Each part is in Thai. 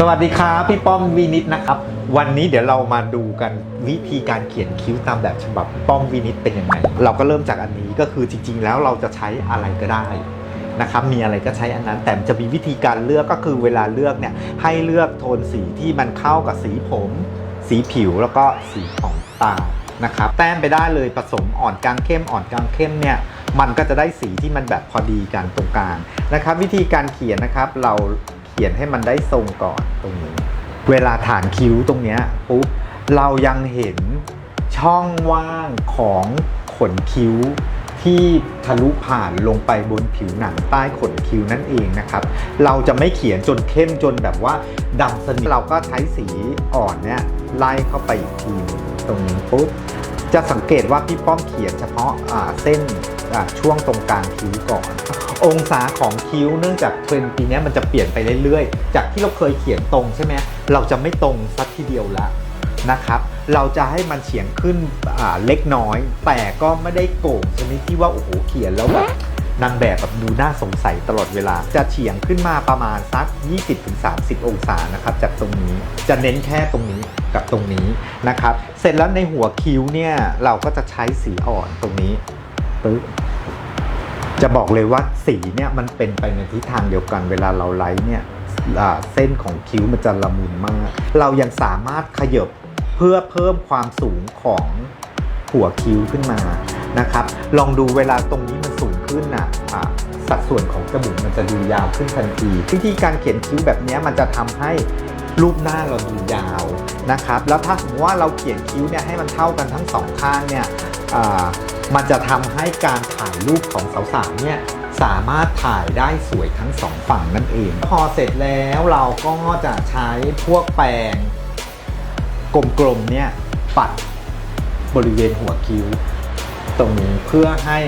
สวัสดีครับพี่ป้อมวินิตนะครับ วันนี้เดี๋ยวเรามาดูกันวิธีการเขียนคิ้วตามแบบฉบับป้อมวินิตเป็นยังไง เราก็เริ่มจากอันนี้ก็คือจริง ๆ แล้วเราจะใช้อะไรก็ได้นะครับมีอะไรก็ใช้อันนั้น แต่จะมีวิธีการเลือกก็คือเวลาเลือกเนี่ยให้เลือกโทนสีที่มันเข้ากับสีผม สีผิวแล้วก็สีของตานะครับแต้มไปได้เลยผสมอ่อนกลางเข้มอ่อนกลางเข้มเนี่ยมันก็จะได้สีที่มันแบบพอดีกันตรงกลางนะครับ วิธีการเขียนนะครับเรา เขียนให้มันได้ทรงก่อนตรงนี้ เวลาฐานคิ้วตรงเนี้ยปุ๊บเรายังเห็นช่องว่างของขนคิ้วที่ทะลุผ่านลงไปบนผิวหนังใต้ขนคิ้วนั่นเองนะครับ เราจะไม่เขียนจนเข้มจนแบบว่าดำสนิทเราก็ใช้สีอ่อนเนี่ยไล่เข้าไปอีกทีตรงนี้ปุ๊บจะสังเกตว่าพี่ป้อมเขียนเฉพาะอ่าเส้น ช่วงตรงกลางคิ้วก่อน องศาของคิ้วเนื่องจากเทรนด์ปีนี้มันจะเปลี่ยนไปเรื่อยๆ จากที่เราเคยเขียนตรงใช่ไหมเราจะไม่ตรงสักทีเดียวละนะครับ เราจะให้มันเฉียงขึ้นเล็กน้อย แต่ก็ไม่ได้โก่งชนิดที่ว่าโอ้โหเขียนแล้วแบบนางแบบแบบดูน่าสงสัยตลอดเวลา จะเฉียงขึ้นมาประมาณสัก 20-30 องศานะครับจากตรงนี้จะเน้นแค่ตรงนี้กับตรงนี้นะครับ เสร็จแล้วในหัวคิ้วเนี่ยเราก็จะใช้สีอ่อนตรงนี้ ปึ๊บจะบอกเลยว่าสีเนี่ยมันเป็นไปในทิศทางเดียวกัน เวลาเราไลท์เนี่ยเส้นของคิ้วมันจะละมุนมาก เรายังสามารถขยบเพื่อเพิ่มความสูงของหัวคิ้วขึ้นมานะครับ ลองดูเวลาตรงนี้มันสูงขึ้นน่ะอ่าสัดส่วนของจมูกมันจะดูยาวขึ้นทันทีวิธีการเขียนคิ้วแบบนี้มันจะทำให้รูปหน้าเราดูยาวนะครับ แล้วถ้าสมมติว่าเราเขียนคิ้วเนี่ยให้มันเท่ากันทั้งสองข้างเนี่ย มันจะทำให้การถ่ายรูปของสาวๆเนี่ยสามารถถ่ายได้สวยทั้งสองฝั่งนั่นเอง พอเสร็จแล้วเราก็จะใช้พวกแปรงกลมๆเนี่ยปัดบริเวณหัวคิ้ว ตรงนี้เพื่อให้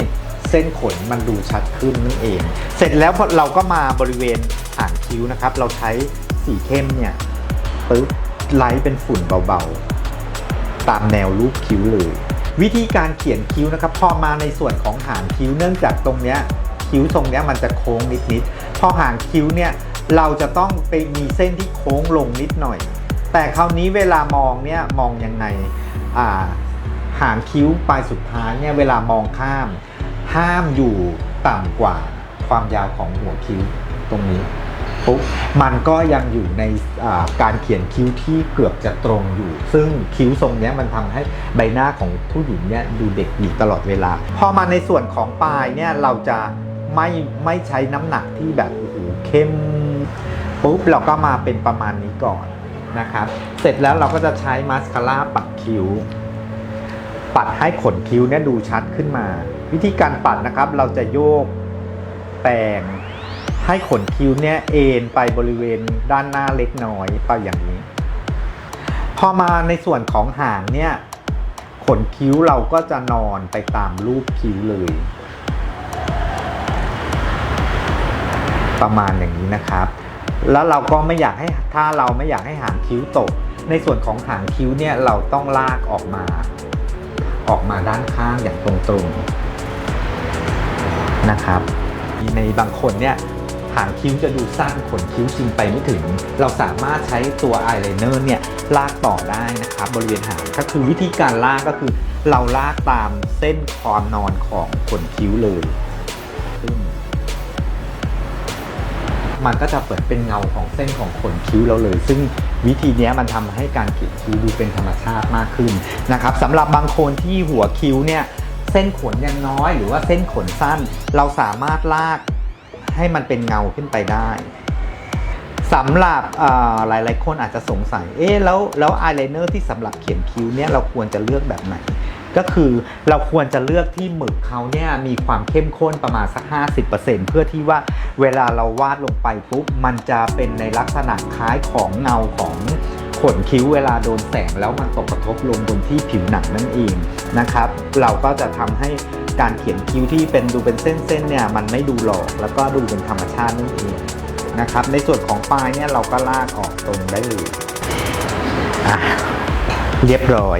เส้นขนมันดูชัดขึ้นนั่นเอง เสร็จแล้วเราก็มาบริเวณหางคิ้วนะครับ เราใช้สีเข้มเนี่ยปึ๊บไลท์เป็นฝุ่นเบาๆ ตามแนวรูปคิ้วเลย วิธีการเขียนคิ้วนะครับพอมาในส่วนของหางคิ้วเนื่องจากตรงเนี้ยคิ้วทรงเนี้ยมันจะโค้งนิดๆพอหางคิ้วเนี่ยเราจะต้องไปมีเส้นที่โค้งลงนิดหน่อย แต่คราวนี้เวลามองเนี่ยมองยังไงอ่าหางคิ้วปลายสุดท้ายเนี่ยเวลามองข้าม ห้ามอยู่ต่ำกว่าความยาวของหัวคิ้วตรงนี้ ปุ๊บมันก็ยังอยู่ในการเขียนคิ้วที่เกือบจะตรงอยู่ ซึ่งคิ้วทรงนี้มันทำให้ใบหน้าของผู้หญิงเนี่ยดูเด็กอยู่ตลอดเวลา พอมาในส่วนของปลายเนี่ยเราจะไม่ไม่ใช้น้ำหนักที่แบบโอ้โหเข้มปุ๊บเราก็มาเป็นประมาณนี้ก่อนนะครับ เสร็จแล้วเราก็จะใช้มาสคาร่าปัดคิ้ว ปัดให้ขนคิ้วเนี่ยดูชัดขึ้นมา วิธีการปัดนะครับเราจะโยกแปรง ให้ขนคิ้วเนี่ยเอ็นไปบริเวณด้านหน้าเล็กน้อยไปอย่างนี้ พอมาในส่วนของหางเนี่ยขนคิ้วเราก็จะนอนไปตามรูปคิ้วเลย ประมาณอย่างนี้นะครับ แล้วเราก็ไม่อยากให้ถ้าเราไม่อยากให้หางคิ้วตก ในส่วนของหางคิ้วเนี่ยเราต้องลากออกมา ออกมาด้านข้างอย่างตรงๆนะครับ ในบางคนเนี่ย หางคิ้วจะดูสั้นขนคิ้วจริงไปไม่ถึง เราสามารถใช้ตัวอายไลเนอร์เนี่ยลากต่อได้นะครับบริเวณหางก็คือวิธีการลากก็คือ เราลากตามเส้นความนอนของขนคิ้วเลยมันก็จะเปิดเป็นเงาของเส้นของขนคิ้วเราเลย ซึ่งวิธีนี้มันทำให้การเขียนคิ้วดูเป็นธรรมชาติมากขึ้นนะครับสำหรับบางคนที่หัวคิ้วเนี่ยเส้นขนยังน้อย หรือว่าเส้นขนสั้น เราสามารถลาก ให้มันเป็นเงาขึ้นไปได้สำหรับอ่าหลายๆคนอาจจะสงสัย เอ๊ะแล้วแล้วอายไลเนอร์ที่สำหรับเขียนคิ้วเนี่ยเราควรจะเลือกแบบไหน ก็คือเราควรจะเลือกที่หมึกเขาเนี่ยมีความเข้มข้นประมาณสัก 50%เพื่อที่ว่าเวลาเราวาดลงไปปุ๊บมันจะเป็นในลักษณะคล้ายของเงาของขนคิ้วเวลาโดนแสงแล้วมันตกกระทบลงบนที่ผิวหนังนั่นเองนะครับ เราก็จะทำให้ การเขียนคิ้วที่เป็นดูเป็นเส้นๆเนี่ยมันไม่ดูหลอกแล้วก็ดูเป็นธรรมชาตินั่นเองนะครับ ในส่วนของปลายเนี่ยเราก็ลากออกตรงได้เลยอะเรียบร้อย